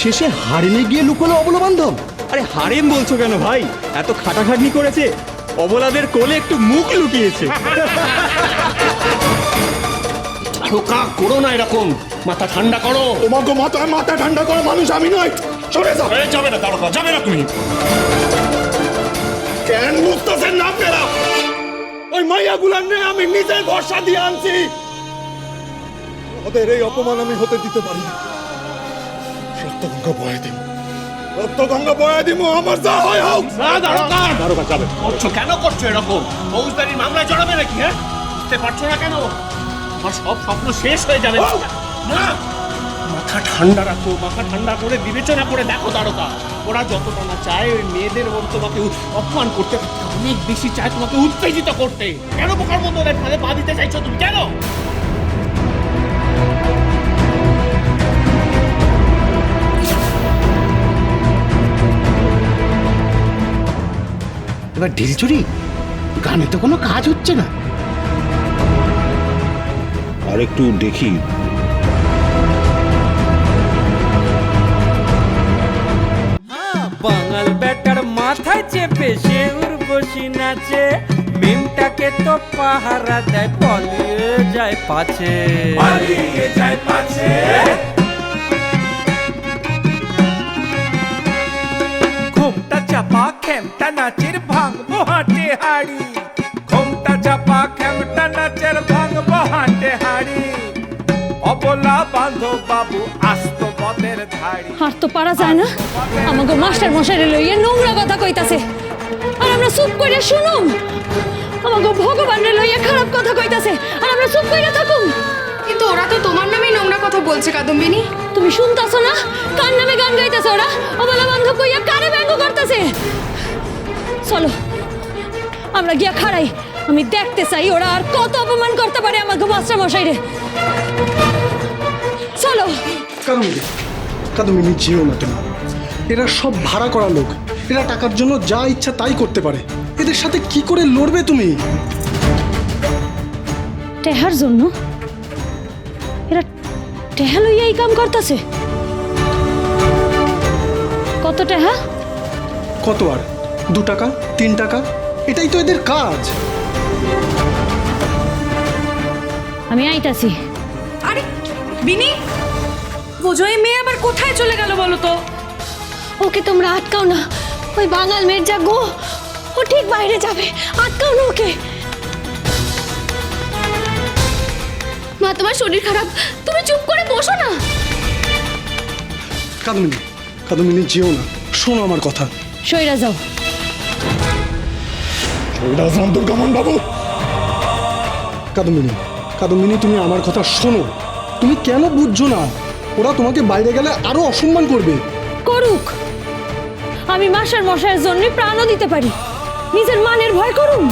শেষে হারিমে গিয়ে লুকোলো অবলা বান্ধব আরে হারেম বলছো কেন ভাই? এত খাটাখাটনি করেছে অবলাদের কোলে একটু মুখ লুকিয়েছে। ঠোকা করো না এরকম। মাথা ঠান্ডা করো। তোমাকে মাথায় মাথা ঠান্ডা করা মানুষ আমি নয় সরে যাও। যাবে না দাঁড়া যাবে না তুমি। কেন বুঝতেছেন না আপনারা ওই মাইয়া গুলার নিয়ে আমি নিজের ভরসা দিয়ে আনছি। ওদের এই অপমান আমি হতে দিতে পারি না। রক্তগঙ্গা বয়ে দিব রক্তগঙ্গা বয়ে দিব আমার যা হয় হোক। না দাঁড়া দাঁড়া যাবে। করছ কেন করছ এরকম? ফৌজদারির মামলায় জড়াবে নাকি হ্যাঁ? বুঝতে পারছ না কেন? আমার সব স্বপ্ন শেষ হয়ে যাবে। না। মাথা ঠান্ডা রাখো মাথা ঠান্ডা করে বিবেচনা করে দেখো দারোগা। ওরা যতটা না চায় ওই মেয়েদের মতো তোমাকে অপমান করতে অনেক বেশি চায় তোমাকে উত্তেজিত করতে। কেন বোকার মতো ওদের ফাঁদে পা দিতে চাইছো তুমি? কেন? এবার ঢিলচুরি গানে তো কোনো কাজ হচ্ছে না। আর একটু দেখি। পাহারা দেয় পলিয়ে যায় পাছে। পালিয়ে যায় পাছে। ঘুমটা চাপা খেমটা নাচের ভাঙবো হাটে হাড়ি। ঘুমটা চাপা খেমটা নাচের ভাঙবো হাটে হাড়ি। অবলা বান্ধব বাবু আস্ত পথের ধাড়ি। আর তো পারা যায় না। আমাকে মাস্টার মশাইরে লইয়া নোংরা কথা কইতাছে। আর আমরা চুপ করে শুনুম। আমাকে ভগবানরে লইয়া খারাপ কথা কইতাছে আর আমরা চুপ করে থাকুম। কিন্তু ওরা তো তোমার নামেই নোংরা কথা বলছে কাদম্বিনী। তুমি শুনতাছো না? কার নামে গান গাইতেছে ওরা? অবলা বন্ধ কইয়া কারে ব্যঙ্গ করতেছে? চলো আমরা গিয়া খাড়াই। আমি দেখতে চাই ওরা আর কত অপমান করতে পারে আমাকে মাস্টার মশাইরে চলো। কাদম্বিনী কাদম্বিনী যেও না তুমি এরা সব ভাড়া করা লোক। এরা টাকার জন্য যা ইচ্ছা তাই করতে পারে। এদের সাথে কি করে লড়বে তুমি? টেহার জন্য? এরা টেহা লইয়া এই কাম করতেছে। কত টেহা? কত আর? দু টাকা? তিন টাকা? এটাই তো এদের কাজ। আমি আইতাছি। আরে বিনি বোঝো এই মেয়ে আবার কোথায় চলে গেল বলো তো? ওকে তোমরা আটকাও না। ওই বাঙাল মেয়ের যা গো। ও ঠিক বাইরে যাবে। আটকাও না ওকে। মা তোমার শরীর খারাপ। তুমি চুপ করে বসো না। কাদম্বিনী কাদম্বিনী যেও না। শোনো আমার কথা। সইরা যাও রাজরাম দুর্গামন বাবু কাদম্বিনী কাদম্বিনী তুমি আমার কথা শোনো। তুমি কেন বুঝছ না? ওরা তোমাকে বাইরে গেলে আরও অসম্মান করবে। করুক। আমি মাসার মশাইয়ের জন্য প্রাণও দিতে পারি। নিজের মানের ভয় করুন।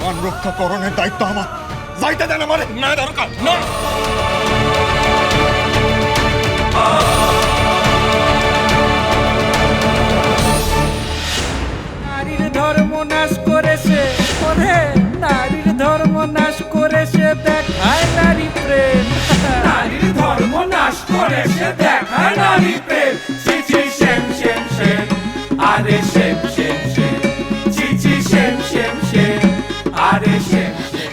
মান রক্ষা করণের দায়িত্ব আমার। যাইতে দেন আমারে। না দরকার না। নারীর ধর্ম নাশ করেছে ওরে। নারীর ধর্ম নাশ করেছে দেখায় নারী প্রেম। নারীর ধর্ম নাশ করেছে দেখায় নারী প্রেম। আরে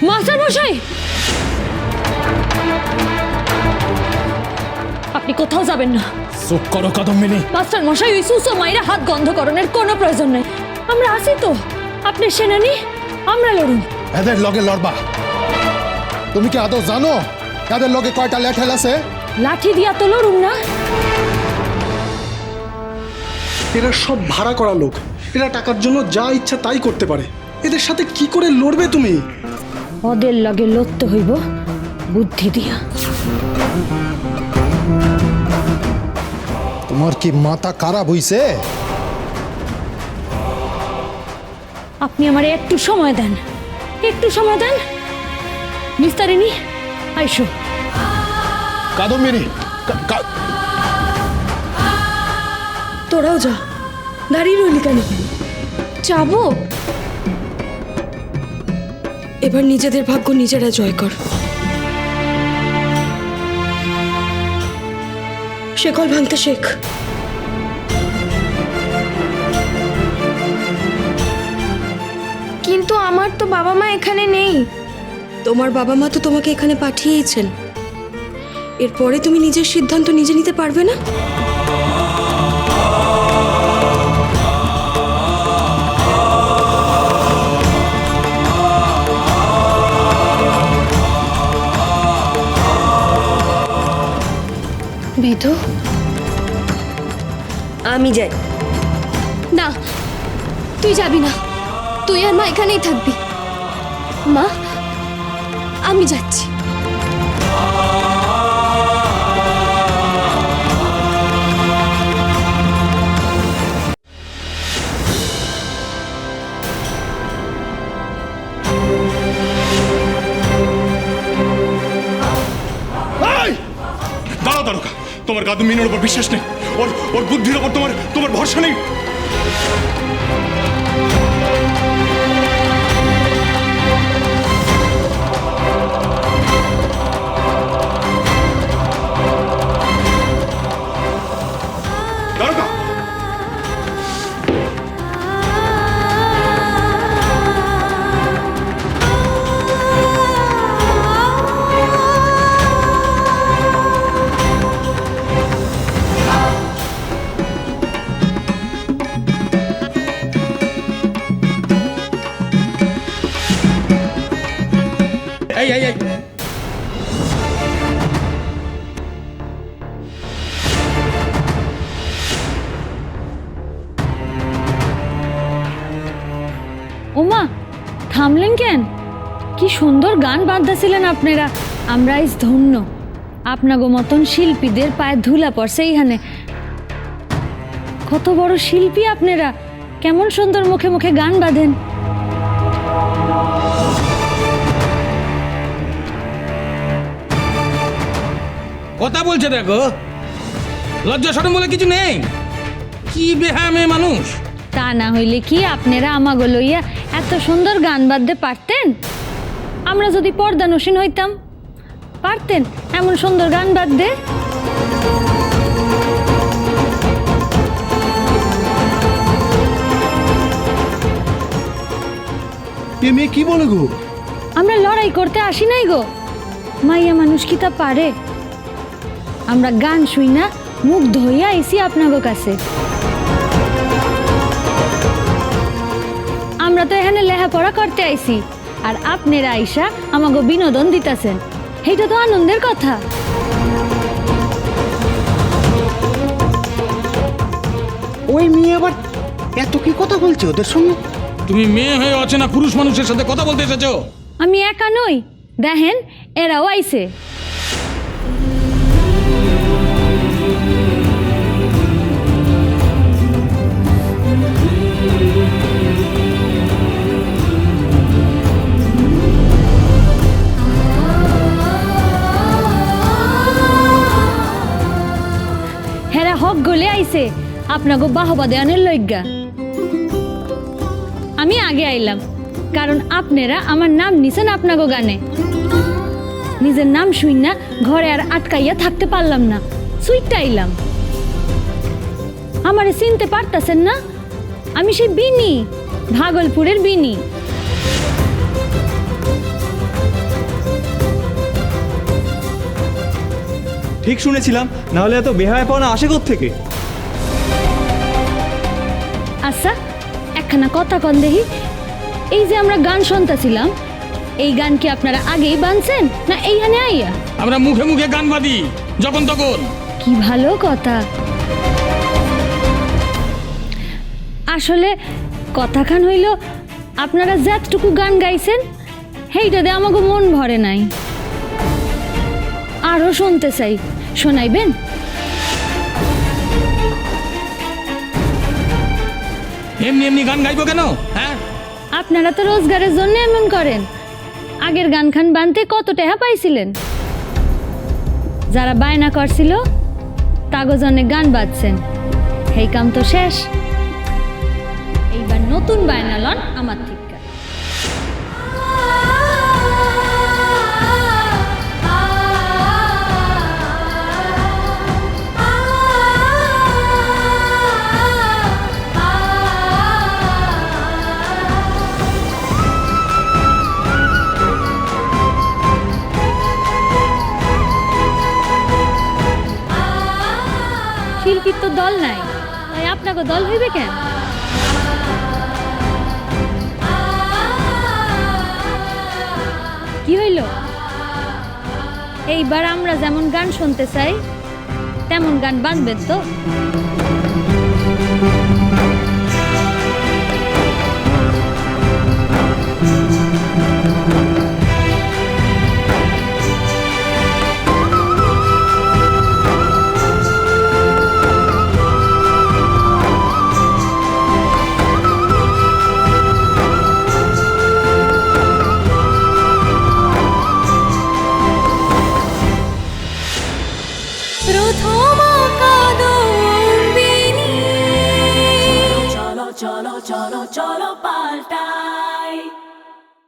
মাস্টার মশাই আপনি কোথাও যাবেন না। চুপ করো কাদম্বিনী। মাস্টার মশাই ওই সুসো মাইরা হাত গন্ধকরণের কোনো প্রয়োজন নেই। আমরা আছি তো। আপনি সেনানি আমরা লড়ুন। এদের লগে লড়বা। তুমি কি আদৌ জানো? এদের লগে কয়টা লেঠেল আছে? লাঠি দিয়া তো লড়ুন না। এরা সব ভাড়া করা লোক। এরা টাকার জন্য যা ইচ্ছা তাই করতে পারে। এদের সাথে কি করে লড়বে তুমি? ওদের লগে লড়তে হইব বুদ্ধি দিয়া। তোমার কি মাথা খারাপ হইছে? আপনি আমারে একটু সময় দেন একটু সময় দেন। নিস্তারিনী আইসো। কাদম্বিনী তোরাও যা। দাঁড়িয়ে রইলি কেন? যাব। এবার নিজেদের ভাগ্য নিজেরা জয় কর। শেকল ভাঙতে শেখ। কিন্তু আমার তো বাবা মা এখানে নেই। তোমার বাবা মা তো তোমাকে এখানে পাঠিয়েইছেন। এরপরে তুমি নিজের সিদ্ধান্ত নিজে নিতে পারবে না? বিধু আমি যাই। না তুই যাবি না। তুই আর মা এখানেই থাকবি। মা আমি যাচ্ছি। তোমার গাদু মিনের উপর বিশ্বাস নেই। ওর ওর বুদ্ধির উপর তোমার তোমার ভরসা নেই। গান বাঁধতেছিলেন আপনারা। আমরা ইস ধন্য। আপনাগো মতন শিল্পীদের পায়ে ধুলা পড়ছে এইখানে। কত বড় শিল্পী আপনারা। কেমন সুন্দর মুখে মুখে গান বাঁধেন। কথা বলছে দেখো। লজ্জা সরম বলে কিছু নেই। কি বেহামে মানুষ। তা না হইলে কি আপনারা আমাগো লইয়া এত সুন্দর গান বাঁধতে পারতেন? আমরা যদি পর্দা নসীন হইতাম পারতেন এমন সুন্দর গান বাঁধতে এ মেয়ে কি বলে গো? আমরা লড়াই করতে আসি নাই গো। মাইয়া মানুষ কি তা পারে? আমরা গান শুই না মুখ ধইয়া আইসি আপনাগো কাছে। আমরা তো এখানে লেখাপড়া করতে আইছি। আর আপনারা আইসা আমাকে বিনোদন দিতেছেন এইটা তো আনন্দের কথা। ওই মেয়ে আবার এত কি কথা বলছে ওদের সঙ্গে? তুমি মেয়ে হয়ে অচেনা পুরুষ মানুষের সাথে কথা বলতে এসেছ? আমি একা নই দেখেন এরাও আইছে। আপনাকে বাহবা দেওয়ানের লজ্ঞা আমি আগে আইলাম, কারণ আপনারা আমার নাম নিছেন আপনাগো গানে। নিজের নাম শুই না ঘরে আর আটকাইয়া থাকতে পারলাম না, সুইটটা আইলাম। আমারে চিনতে পারতাছেন না? আমি সেই বিনি, ভাগলপুরের বিনি। ঠিক শুনেছিলাম না হলে এত বেহায় পাওয়া আসে থেকে আচ্ছা একখানা কথা কন দেখি। এই যে আমরা গান শুনতেছিলাম এই গান কি আপনারা আগেই বানছেন না এইখানে আইয়া? আমরা মুখে মুখে গান বাঁধি যখন তখন। কি ভালো কথা। আসলে কথাখান হইল আপনারা যতটুকু গান গাইছেন সেইটাতে আমাকে মন ভরে নাই। আরও শুনতে চাই শোনাইবেন? এমনি এমনি গান গাইবো কেন? হ্যাঁ? আপনারা তো রোজগারের জন্য এমন করেন। আগের গান খান বানতে কত টাকা পাইছিলেন? যারা বায়না করছিল, তাগজনে গান বাজছেন। এই কাম তো শেষ। এইবার নতুন বায়না লন আমার ঠিক দল নাই। তাই আপনাকে দল হইবে কেন? কি হইল? এইবার আমরা যেমন গান শুনতে চাই, তেমন গান বাঁধবেন তো?